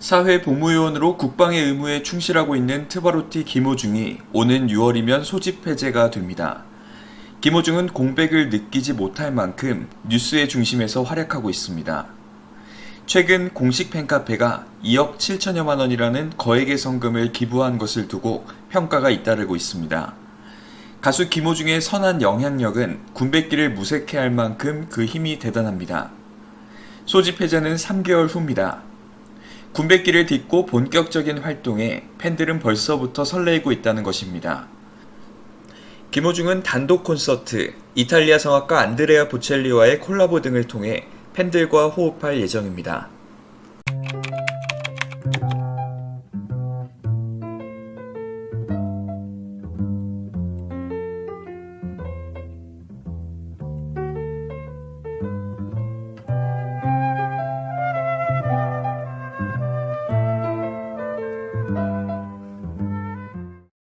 사회복무요원으로 국방의 의무에 충실하고 있는 트바로티 김호중이 오는 6월이면 소집 해제가 됩니다. 김호중은 공백을 느끼지 못할 만큼 뉴스의 중심에서 활약하고 있습니다. 최근 공식 팬카페가 2억 7천여만 원이라는 거액의 성금을 기부한 것을 두고 평가가 잇따르고 있습니다. 가수 김호중의 선한 영향력은 군백기를 무색해 할 만큼 그 힘이 대단합니다. 소집 해제는 3개월 후입니다. 군백기를 딛고 본격적인 활동에 팬들은 벌써부터 설레이고 있다는 것입니다. 김호중은 단독 콘서트, 이탈리아 성악가 안드레아 보첼리와의 콜라보 등을 통해 팬들과 호흡할 예정입니다.